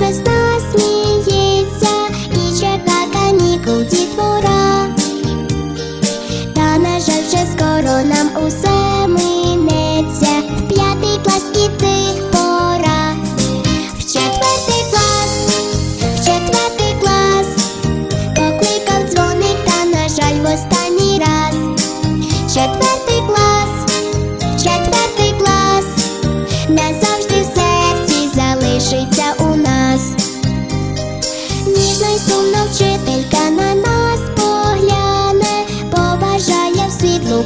las.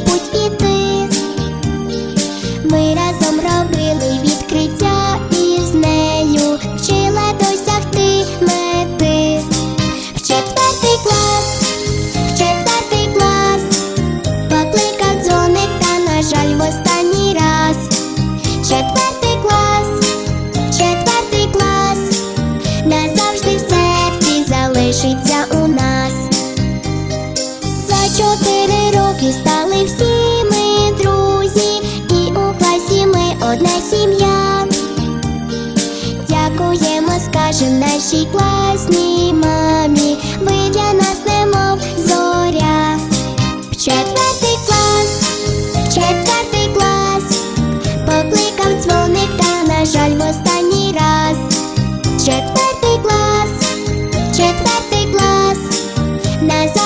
Путь іти. Ми разом робили відкриття і з нею вчила досягти мети. В четвертий клас, в четвертий клас, покликав дзвоник, та, на жаль, в останній раз. Четвертий клас, четвертий клас, назавжди в серці залишиться у нас. Роки стали всі ми друзі, і у класі ми одна сім'я. Дякуємо, скажем нашій класній мамі. Ви для нас немов зоря. В четвертий клас, в четвертий клас, покликав дзвоник, та, на жаль, в останній раз. Четвертий клас, четвертий клас, назавжди